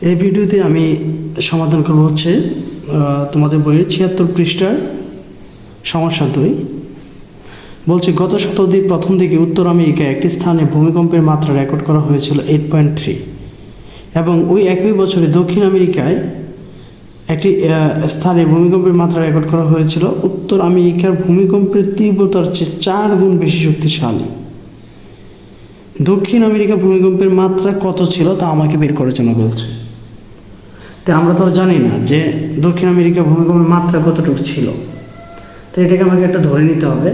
এই ভিডিওতে আমি সমাধান করব হচ্ছে তোমাদের বইয়ের ছিয়াত্তর পৃষ্ঠার সমস্যা দুই। বলছে, গত শতাব্দীর প্রথম দিকে উত্তর আমেরিকায় একটি স্থানে ভূমিকম্পের মাত্রা রেকর্ড করা হয়েছিল এইট পয়েন্ট থ্রি এবং ওই একই বছরে দক্ষিণ আমেরিকায় একটি স্থানে ভূমিকম্পের মাত্রা রেকর্ড করা হয়েছিল। উত্তর আমেরিকার ভূমিকম্পের তীব্রতার চেয়ে চার গুণ বেশি শক্তিশালী। দক্ষিণ আমেরিকা ভূমিকম্পের মাত্রা কত ছিল তা আমাকে বের করার জন্য বলছে। তো আমরা তো জানি না যে দক্ষিণ আমেরিকা ভূমিকম্পের মাত্রা কতটুকু ছিল। তো এটাকে আমাকে একটা ধরে নিতে হবে,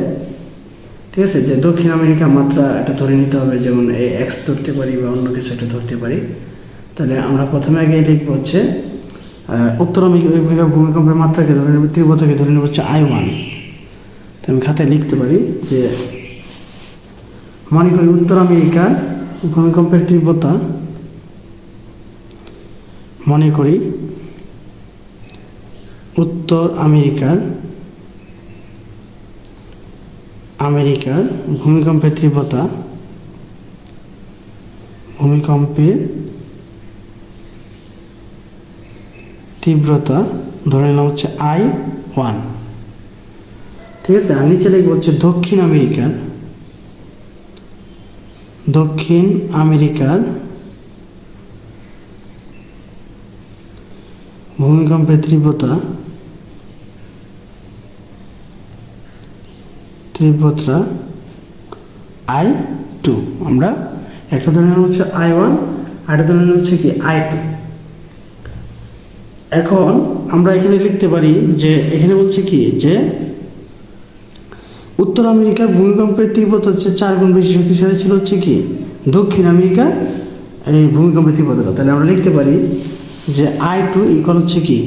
ঠিক আছে? যে দক্ষিণ আমেরিকার মাত্রা একটা ধরে নিতে হবে, যেমন এই এক্স ধরতে পারি বা অন্য কিছু একটা ধরতে পারি। তাহলে আমরা প্রথমে আগে লিখব হচ্ছে উত্তর আমেরিকা ভূমিকম্পের মাত্রাকে ধরে নেব, তীব্রতাকে ধরে নেব হচ্ছে আই ওয়ান তো আমি খাতায় লিখতে পারি যে, মনে করি উত্তর আমেরিকার ভূমিকম্পের তীব্রতা মনে করি, উত্তর আমেরিকার আমেরিকার ভূমিকম্পের তীব্রতা ভূমিকম্পের তীব্রতা ধরে নিলাম হচ্ছে আই ওয়ান ঠিক আছে, আর নিচে লিখব হচ্ছে দক্ষিণ আমেরিকার দক্ষিণ আমেরিকার ভূমিকম্পের তীব্রতা তীব্রতা আই টু আমরা একটা ধরনের হচ্ছে আই ওয়ান আর একটা ধরনের হচ্ছে কি আই টু এখন আমরা এখানে লিখতে পারি যে, এখানে বলছে কি যে, উত্তর আমেরিকার ভূমিকম্পের তীব্রতা হচ্ছে চার গুণ বেশি শক্তিশালী ছিল হচ্ছে কি দক্ষিণ আমেরিকা এই ভূমিকম্পের তীব্রতা তাহলে আমরা লিখতে পারি যে আই টু ইকুয়াল হচ্ছে কি?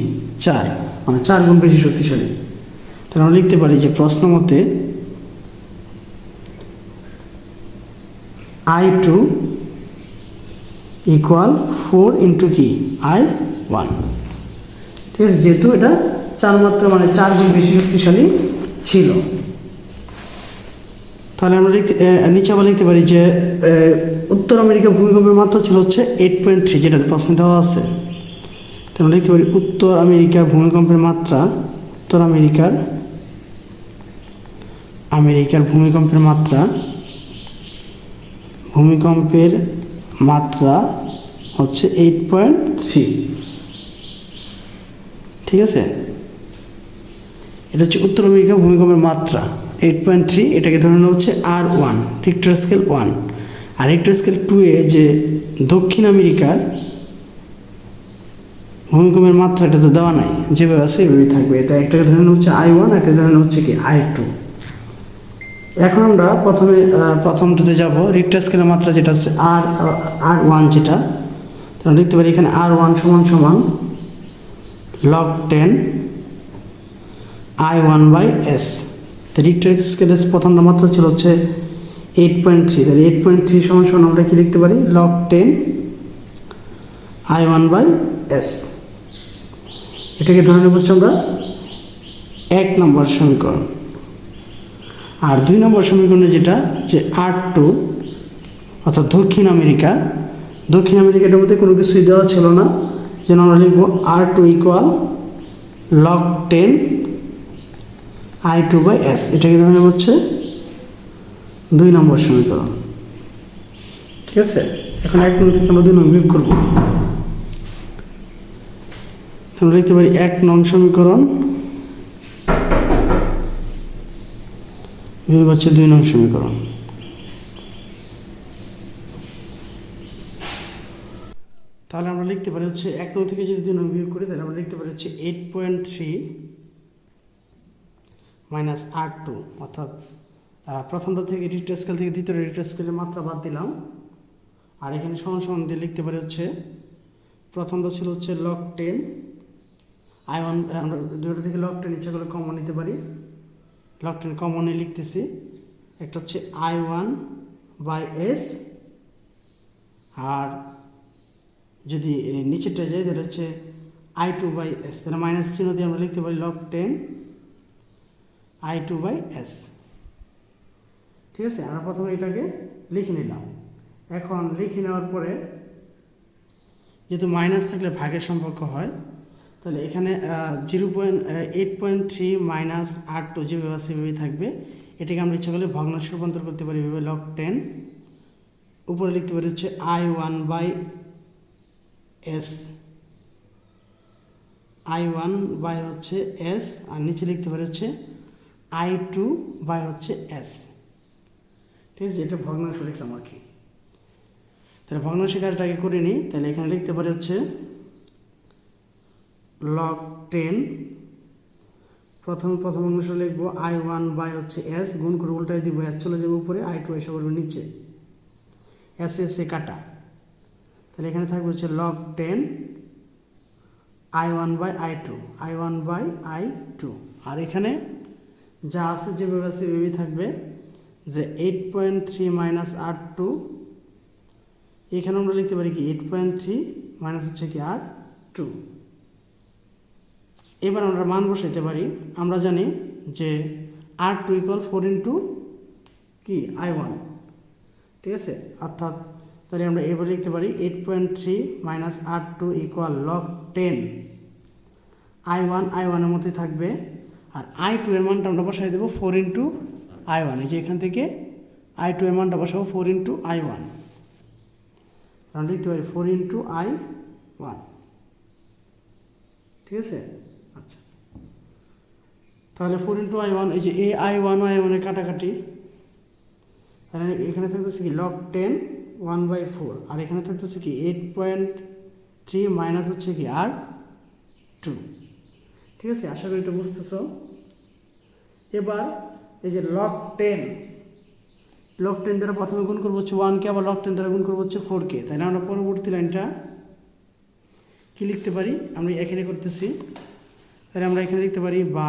চার। মানে চার গুণ বেশি শক্তিশালী। তাহলে আমরা লিখতে পারি যে প্রশ্ন মতে I two equal four into কি? আই ওয়ান ঠিক আছে, যেহেতু এটা চার মাত্রা মানে চার গুণ বেশি শক্তিশালী ছিল। তাহলে আমরা লিখতে নিচে আবার লিখতে পারি যে উত্তর আমেরিকা ভূমিকম্পের মাত্রা ছিল হচ্ছে এইট পয়েন্ট থ্রি যেটাতে প্রশ্ন দেওয়া আছে। তো আমরা লিখতে পারি উত্তর আমেরিকার ভূমিকম্পের মাত্রা, উত্তর আমেরিকার আমেরিকার ভূমিকম্পের মাত্রা ভূমিকম্পের মাত্রা হচ্ছে এইট পয়েন্ট থ্রি ঠিক আছে? এটা হচ্ছে উত্তর আমেরিকা ভূমিকম্পের মাত্রা এইট পয়েন্ট থ্রি এটাকে ধরে নেওয়া হচ্ছে R one Richter scale one আর রিক্টার স্কেল টু এ যে দক্ষিণ আমেরিকার ভূমিকম্পের মাত্রা এটা তো দেওয়া নাই। যেভাবে আছে এভাবেই থাকবে। এটা একটাকে ধরে হচ্ছে আই ওয়ান, একটা ধরে নেওয়া হচ্ছে কি আই টু। এখন আমরা প্রথমে প্রথমটাতে যাব। রিক্টার মাত্রা যেটা হচ্ছে আর আর ওয়ান যেটা। তাহলে লিখতে পারি এখানে আর ওয়ান সমান সমান log ten I one by S তো রিক্টার স্কেলের প্রথমটা মাত্রা ছিল হচ্ছে এইট পয়েন্ট থ্রি তাহলে এইট পয়েন্ট থ্রি সমান সমান আমরা কি লিখতে পারি? Log ten I one by S এটাকে ধরে নেব হচ্ছে আমরা এক নম্বর সমীকরণ। আর দুই নম্বর সমীকরণে যেটা, যে আর টু, অর্থাৎ দক্ষিণ আমেরিকা, দক্ষিণ আমেরিকাটার মধ্যে কোনো কিছুই দেওয়া ছিল না, যেন আমরা লিখব R two equal log ten I two by S এটাকে ধরে নেব হচ্ছে দুই নম্বর সমীকরণ। ঠিক আছে? এখন এক নং থেকে আমরা দুই নম্বর করব। আমরা লিখতে পারি এক নং সমীকরণ। হচ্ছে দুই নং সমীকরণ। তাহলে আমরা লিখতে পারি হচ্ছে এক নং থেকে যদি দুই নং বিয়োগ করি, তাহলে আমরা লিখতে পারি হচ্ছে eight point three minus R two অর্থাৎ প্রথমটা থেকে রিক্টার স্কেল থেকে দ্বিতীয় রিক্টার স্কেলের মাত্রা বাদ দিলাম। আর এখানে সমান সমান দিয়ে লিখতে পারি হচ্ছে, প্রথমটা ছিল হচ্ছে লক টেন আই ওয়ান, আমরা দুটো থেকে লক টেন ইচ্ছা করে কমন নিতে পারি। লক টেন কমনে লিখতেছি, একটা হচ্ছে আই ওয়ান বাই এস, আর যদি নিচেরটা যাই, তাহলে হচ্ছে আই টু বাই এস, তাহলে মাইনাস চিহ্ন দিয়ে আমরা লিখতে পারি log ten I two by S. ঠিক আছে? আমরা প্রথমে এটাকে লিখে নিলাম। এখন লিখে নেওয়ার পরে যেহেতু মাইনাস থাকলে ভাগের সম্পর্ক হয় তাহলে এখানে zero point eight point three minus আট টু যেভাবে আছে সেভাবেই থাকবে, এটাকে আমরা ইচ্ছা করলে ভগ্নাংশে রূপান্তর করতে পারি, এভাবে লক টেন উপরে লিখতে পারি হচ্ছে I one by S I one by হচ্ছে এস আর নিচে লিখতে পারি হচ্ছে আই টু বাই হচ্ছে এস ঠিক আছে, এটা ভগ্নাংশ লিখলাম আর কি। তাহলে ভগ্নাংশের কাজটা করে নিই, তাহলে এখানে লিখতে পারি হচ্ছে লগ টেন প্রথম প্রথম অংশ লিখব আই ওয়ান বাই হচ্ছে এস গুণ করে উল্টাই দিব এস চলে যাবে উপরে আই টু এসে পড়বে নিচে। এস এস এ কাটা। তাহলে এখানে থাকবে হচ্ছে log ten I one by I two I one by I two আর এখানে যা আছে, যেভাবে আছে সেভাবেই থাকবে যে eight point three minus R two এখানে আমরা লিখতে পারি কি এইট পয়েন্ট থ্রি মাইনাস হচ্ছে কি আর টু এবার আমরা মান বসাইতে পারি। আমরা জানি যে R two equal four into কি? আই ওয়ান ঠিক আছে? অর্থাৎ তাহলে আমরা এবার লিখতে পারি eight point three minus R two equal log ten I one I ওয়ানের মধ্যে থাকবে। আর আই টু এর মানটা আমরা বসাই দেবো ফোর ইন্টু আই ওয়ান এই যে এখান থেকে আই টু এর মানটা বসাবো ফোর ইন্টু আই ওয়ান আমরা লিখতে পারি ফোর ইন্টু আই ওয়ান ঠিক আছে? তাহলে ফোর ইন্টু আই ওয়ান এই যে এ আই ওয়ান আই ওয়ানের কাটাকাটি, তাহলে এখানে থাকতেছে কি log ten one by four আর এখানে থাকতেছে কি এইট পয়েন্ট থ্রি মাইনাস হচ্ছে কি আর টু ঠিক আছে? আশা করি এটা বুঝতেছ। এবার এই যে লগ টেন লগ টেন দ্বারা প্রথমে গুণ করব হচ্ছে ওয়ানকে আবার লগ টেন দ্বারা গুণ করব হচ্ছে ফোরকে তাহলে আমরা পরবর্তী লাইনটা কী লিখতে পারি? আমি এখানে করতেছি। তাহলে আমরা এখানে লিখতে পারি বা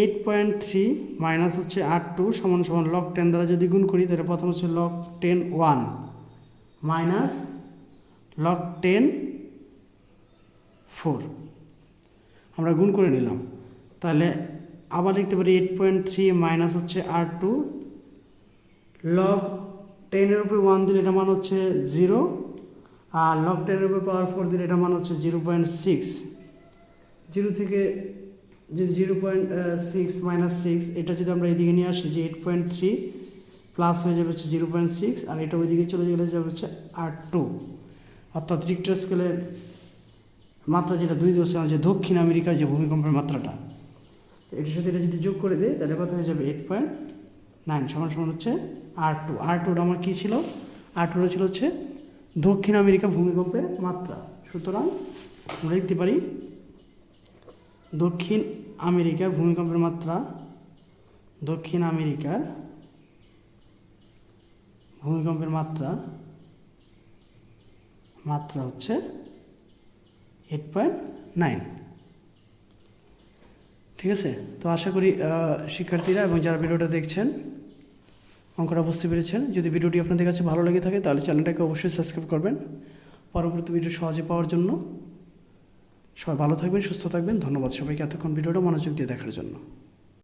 এইট পয়েন্ট থ্রি মাইনাস হচ্ছে আট টু সমান সমান লগ টেন দ্বারা যদি গুণ করি, তাহলে প্রথম হচ্ছে log ten one minus log ten four আমরা গুণ করে নিলাম। তাহলে আবার লিখতে পারি এইট পয়েন্ট থ্রি মাইনাস হচ্ছে আর টু লগ টেনের উপরে ওয়ান দিলে এটা মান হচ্ছে জিরো আর লগ টেনের উপরে পাওয়ার ফোর দিলে এটা মান হচ্ছে জিরো পয়েন্ট সিক্স জিরো থেকে যদি zero point six minus six এটা যদি আমরা এদিকে নিয়ে আসি যে এইট পয়েন্ট থ্রি প্লাস হয়ে যাবে হচ্ছে জিরো পয়েন্ট সিক্স আর এটা ওইদিকে চলে গেলে যাবে হচ্ছে আর টু অর্থাৎ রিক্টার স্কেলের মাত্রা যেটা দুই দশ যে দক্ষিণ আমেরিকার যে ভূমিকম্পের মাত্রাটা এটার সাথে এটা যদি যোগ করে দেয় তাহলে কত হয়ে যাবে? এইট পয়েন্ট নাইন সমান সমান হচ্ছে আর টু আর টুটা আমার কী ছিল? আর টুটা ছিল হচ্ছে দক্ষিণ আমেরিকা ভূমিকম্পের মাত্রা। সুতরাং আমরা লিখতে পারি দক্ষিণ আমেরিকার ভূমিকম্পের মাত্রা, দক্ষিণ আমেরিকার ভূমিকম্পের মাত্রা মাত্রা হচ্ছে এইট পয়েন্ট নাইন ঠিক আছে? তো আশা করি শিক্ষার্থীরা এবং যারা ভিডিওটা দেখছেন, অঙ্কটা বুঝতে পেরেছেন। যদি ভিডিওটি আপনাদের কাছে ভালো লেগে থাকে, তাহলে চ্যানেলটাকে অবশ্যই সাবস্ক্রাইব করবেন। পরবর্তী ভিডিও সহজে পাওয়ার জন্য সবাই ভালো থাকবেন সুস্থ থাকবেন। ধন্যবাদ সবাইকে এতক্ষণ ভিডিওটা মনোযোগ দিয়ে দেখার জন্য।